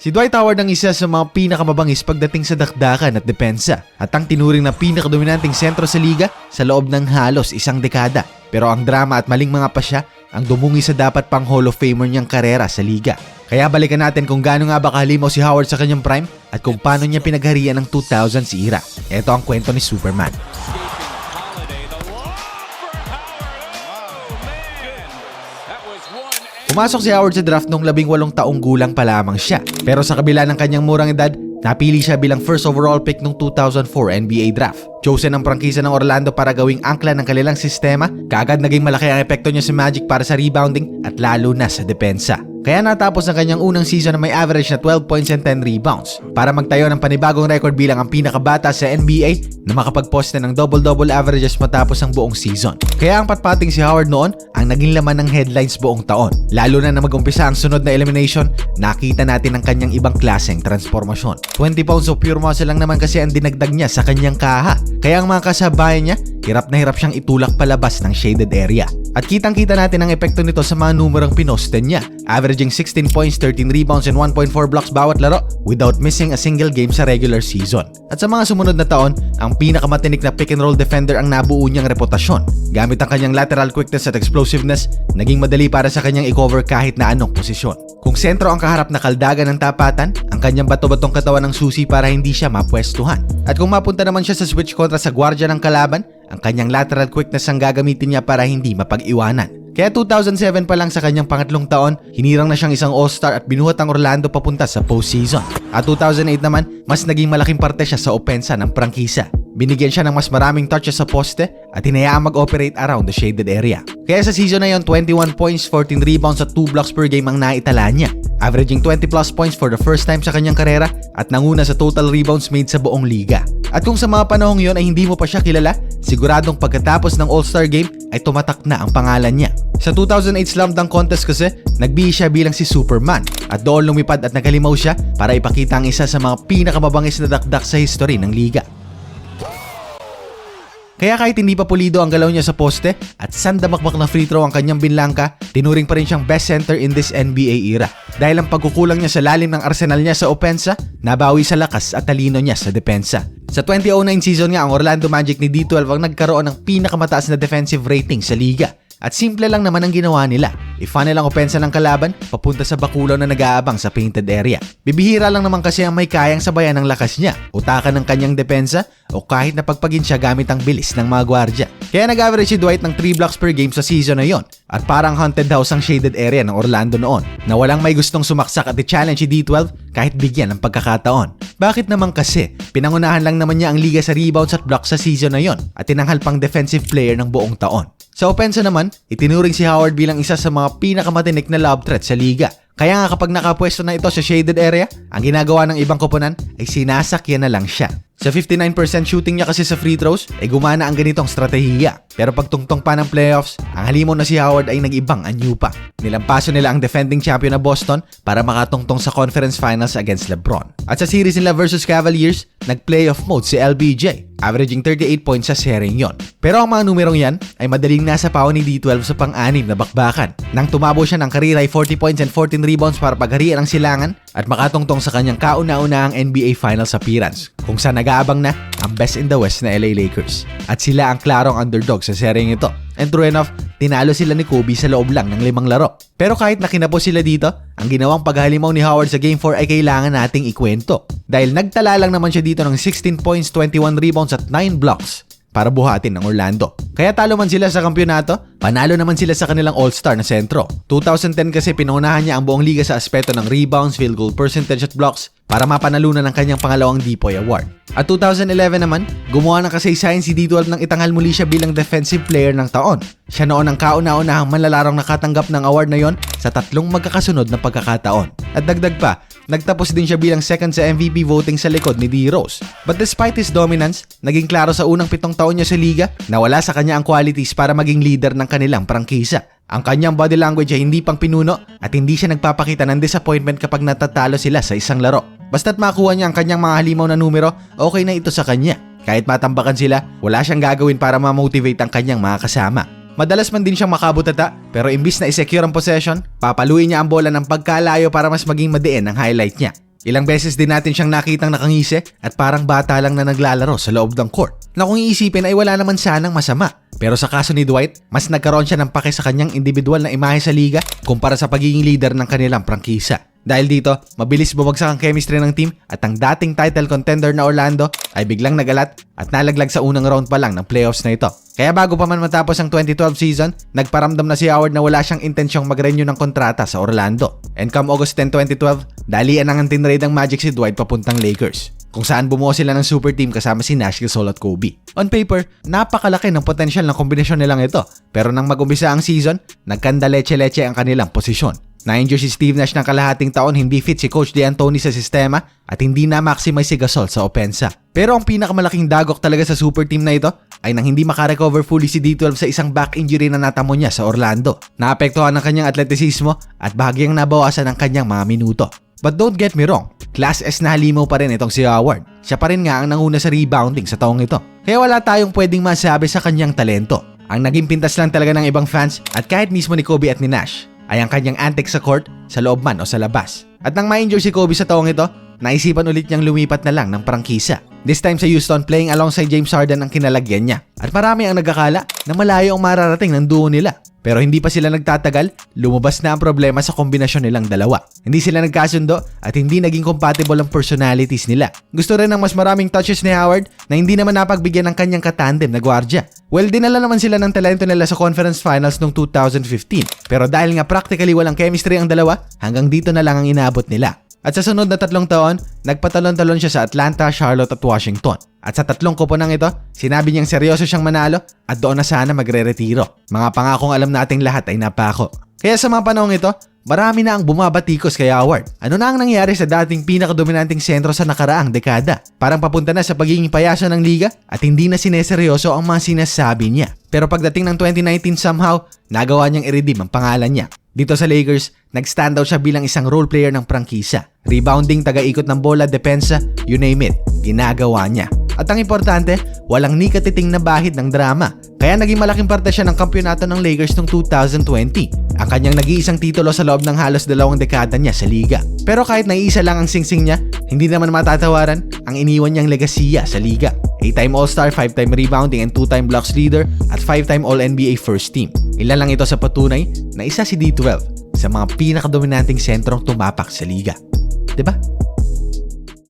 Si Dwight Howard ang isa sa mga pinakamabangis pagdating sa dakdakan at depensa at ang tinuring na pinakadominanting sentro sa liga sa loob ng halos isang dekada. Pero ang drama at maling mga pasya ang dumungi sa dapat pang Hall of Famer niyang karera sa liga. Kaya balikan natin kung gaano nga ba kahalimaw si Howard sa kanyang prime at kung paano niya pinagharian ng 2000s era. Ito ang kwento ni Superman. Pumasok si Howard sa draft nung labing walong taong gulang pa lamang siya. Pero sa kabila ng kanyang murang edad, napili siya bilang first overall pick nung 2004 NBA draft. Chosen ng prangkisa ng Orlando para gawing angkla ng kanilang sistema, kaagad naging malaki ang epekto niya sa Magic para sa rebounding at lalo na sa depensa. Kaya natapos ang kanyang unang season na may average na 12 points and 10 rebounds para magtayo ng panibagong record bilang ang pinakabata sa NBA na makapagposte ng double-double averages matapos ang buong season. Kaya ang patpating si Howard noon ang naging laman ng headlines buong taon. Lalo na na mag-umpisa ang sunod na elimination, nakita natin ang kanyang ibang klaseng transformasyon. 20 pounds of pure muscle lang naman kasi ang dinagdag niya sa kanyang kaha. Kaya ang mga kasabayan niya, hirap na hirap siyang itulak palabas ng shaded area. At kitang-kita natin ang epekto nito sa mga numerong pinoste niya. Averaging 16 points, 13 rebounds, and 1.4 blocks bawat laro without missing a single game sa regular season. At sa mga sumunod na taon, ang pinakamatinik na pick and roll defender ang nabuo niyang reputasyon. Gamit ang kanyang lateral quickness at explosiveness, naging madali para sa kanyang i-cover kahit na anong posisyon. Kung sentro ang kaharap na kaldagan ng tapatan, ang kanyang bato-batong katawan ng susi para hindi siya mapwestuhan. At kung mapunta naman siya sa switch kontra sa gwardya ng kalaban, ang kanyang lateral quickness ang gagamitin niya para hindi mapag-iwanan. Kaya 2007 pa lang sa kanyang pangatlong taon, hinirang na siyang isang all-star at binuhat ang Orlando papunta sa postseason. At 2008 naman, mas naging malaking parte siya sa opensa ng prangkisa. Binigyan siya ng mas maraming touches sa poste at hinayaang mag-operate around the shaded area. Kaya sa season na yon, 21 points, 14 rebounds at 2 blocks per game ang naitala niya. Averaging 20 plus points for the first time sa kanyang karera at nanguna sa total rebounds made sa buong liga. At kung sa mga panahong yon ay hindi mo pa siya kilala, siguradong pagkatapos ng All-Star Game ay tumatak na ang pangalan niya. Sa 2008 Slam Dunk Contest kasi, nagbihis siya bilang si Superman at doon lumipad at nagalimaw siya para ipakita ang isa sa mga pinakamabangis na dakdak sa history ng liga. Kaya kahit hindi pa pulido ang galaw niya sa poste at sandamakmak na free throw ang kanyang binlangka, tinuring pa rin siyang best center in this NBA era. Dahil ang pagkukulang niya sa lalim ng arsenal niya sa opensa, nabawi sa lakas at talino niya sa depensa. Sa 2009 season nga, ang Orlando Magic ni D12 ang nagkaroon ng pinakamataas na defensive rating sa liga. At simple lang naman ang ginawa nila. I-funnel ang opensa ng kalaban papunta sa bakulaw na nag-aabang sa painted area. Bibihira lang naman kasi ang may kayang sabayan ng lakas niya, utakan ng kanyang depensa, o kahit napagpagin siya gamit ang bilis ng mga gwardya. Kaya nag-average si Dwight ng 3 blocks per game sa season na yon. At parang haunted house ang shaded area ng Orlando noon, na walang may gustong sumaksak at i-challenge si D12 kahit bigyan ng pagkakataon. Bakit naman kasi? Pinangunahan lang naman niya ang liga sa rebounds at blocks sa season na yon at tinanghal pang defensive player ng buong taon. Sa opensa naman, itinuring si Howard bilang isa sa mga pinakamatinik na lob threat sa liga. Kaya nga kapag nakapwesto na ito sa shaded area, ang ginagawa ng ibang koponan ay sinasakyan na lang siya. Sa 59% shooting niya kasi sa free throws, ay gumana ang ganitong strategiya. Pero pagtungtong pa ng playoffs, ang halimaw na si Howard ay nag-ibang anyo pa. Nilampaso nila ang defending champion na Boston para makatungtong sa conference finals against LeBron. At sa series nila versus Cavaliers, nag-playoff mode si LBJ averaging 38 points sa sharing yon. Pero ang mga numerong yan ay madaling nasa pawa ni D12 sa pang-anim na bakbakan. Nang tumabo siya ng karira ay 40 points and 14 rebounds para pagharian ang silangan at makatungtong sa kanyang kauna-unahang NBA Finals appearance kung saan nag-aabang na ang best in the West na LA Lakers. At sila ang klarong underdog sa seryeng ito. And true enough, tinalo sila ni Kobe sa loob lang ng limang laro. Pero kahit nakinapos sila dito, ang ginawang paghalimaw ni Howard sa Game 4 ay kailangan nating ikwento. Dahil nagtala lang naman siya dito ng 16 points, 21 rebounds at 9 blocks para buhatin ng Orlando. Kaya talo man sila sa kampyonato, panalo naman sila sa kanilang all-star na sentro. 2010 kasi pinunahan niya ang buong liga sa aspeto ng rebounds, field goal percentage at blocks para mapanalunan ng kanyang pangalawang Depoy Award. At 2011 naman, gumawa ng kasaysayan si D12 nang itanghal muli siya bilang defensive player ng taon. Siya noon ang kauna-unahang manlalarong nakatanggap ng award na yon sa tatlong magkakasunod na pagkakataon. At dagdag pa, nagtapos din siya bilang second sa MVP voting sa likod ni D. Rose. But despite his dominance, naging klaro sa unang pitong taon niya sa liga na wala sa kanya ang qualities para maging leader ng kanilang prangkisa. Ang kanyang body language ay hindi pang pinuno at hindi siya nagpapakita ng disappointment kapag natatalo sila sa isang laro. Basta't makuha niya ang kanyang mga halimaw na numero, okay na ito sa kanya. Kahit matambakan sila, wala siyang gagawin para ma-motivate ang kanyang mga kasama. Madalas man din siyang makabutata, pero imbis na i-secure ang possession, papaluin niya ang bola ng pagkalayo para mas maging madiin ang highlight niya. Ilang beses din natin siyang nakitang nakangisi at parang bata lang na naglalaro sa loob ng court na kung iisipin ay wala naman sanang masama. Pero sa kaso ni Dwight, mas nagkaroon siya ng pake sa kanyang individual na imahe sa liga kumpara sa pagiging leader ng kanilang prangkisa. Dahil dito, mabilis bumagsak ang chemistry ng team at ang dating title contender na Orlando ay biglang nagalat at nalaglag sa unang round pa lang ng playoffs na ito. Kaya bago pa man matapos ang 2012 season, nagparamdam na si Howard na wala siyang intensyong mag-renew ng kontrata sa Orlando. And come August 10, 2012, dalian ang tinrade ng Magic si Dwight papuntang Lakers kung saan bumuo sila ng super team kasama si Nash, Gasol at Kobe. On paper, napakalaki ng potensyal ng kombinasyon nilang ito pero nang mag-umpisa ang season, nagkanda leche-leche ang kanilang posisyon. Na-injure si Steve Nash ng kalahating taon hindi fit si Coach D'Antoni sa sistema at hindi na-maximize si Gasol sa opensa. Pero ang pinakamalaking dagok talaga sa super team na ito ay nang hindi makarecover fully si D12 sa isang back injury na natamo niya sa Orlando. Naapektuhan ng kanyang atletisismo at bahagyang nabawasan ang kanyang mga minuto. But don't get me wrong, Class S na halimaw pa rin itong si Howard. Siya pa rin nga ang nanguna sa rebounding sa taong ito. Kaya wala tayong pwedeng masabi sa kanyang talento. Ang naging pintas lang talaga ng ibang fans at kahit mismo ni Kobe at ni Nash ay ang kanyang antics sa court, sa loob man o sa labas. At nang ma-injure si Kobe sa taong ito, naisipan ulit niyang lumipat na lang ng prangkisa. This time sa Houston, playing alongside James Harden ang kinalagyan niya. At marami ang nagkakala na malayo ang mararating ng duo nila. Pero hindi pa sila nagtatagal, lumabas na ang problema sa kombinasyon nilang dalawa. Hindi sila nagkasundo at hindi naging compatible ang personalities nila. Gusto rin ng mas maraming touches ni Howard na hindi naman napagbigyan ng kanyang katandem na gwardya. Well, dinala naman sila ng talento nila sa conference finals noong 2015. Pero dahil nga practically walang chemistry ang dalawa, hanggang dito na lang ang inaabot nila. At sa sunod na tatlong taon, nagpatalon-talon siya sa Atlanta, Charlotte at Washington. At sa tatlong kuponang ito, sinabi niyang seryoso siyang manalo at doon na sana magre-retiro. Mga pangakong alam nating lahat ay napako. Kaya sa mga panahong ito, marami na ang bumabatikos kay Howard. Ano na ang nangyari sa dating pinakadominanting sentro sa nakaraang dekada? Parang papunta na sa pagiging payaso ng liga at hindi na sineseryoso ang mga sinasabi niya. Pero pagdating ng 2019 somehow, nagawa niyang i-redeem ang pangalan niya. Dito sa Lakers, nag-stand out siya bilang isang role player ng prangkisa. Rebounding, taga-ikot ng bola, depensa, you name it, ginagawa niya. At ang importante, walang ni katiting na bahid ng drama. Kaya naging malaking parte siya ng kampyonato ng Lakers noong 2020. Ang kanyang nag-iisang titulo sa loob ng halos dalawang dekada niya sa liga. Pero kahit naiisa lang ang singsing niya, hindi naman matatawaran ang iniwan niyang legasiya sa liga. 8-time All-Star, 5-time rebounding and 2-time blocks leader at 5-time All-NBA first team. Ilan lang ito sa patunay na isa si D12 sa mga pinakadominanting sentrong tumapak sa liga. 'Di ba?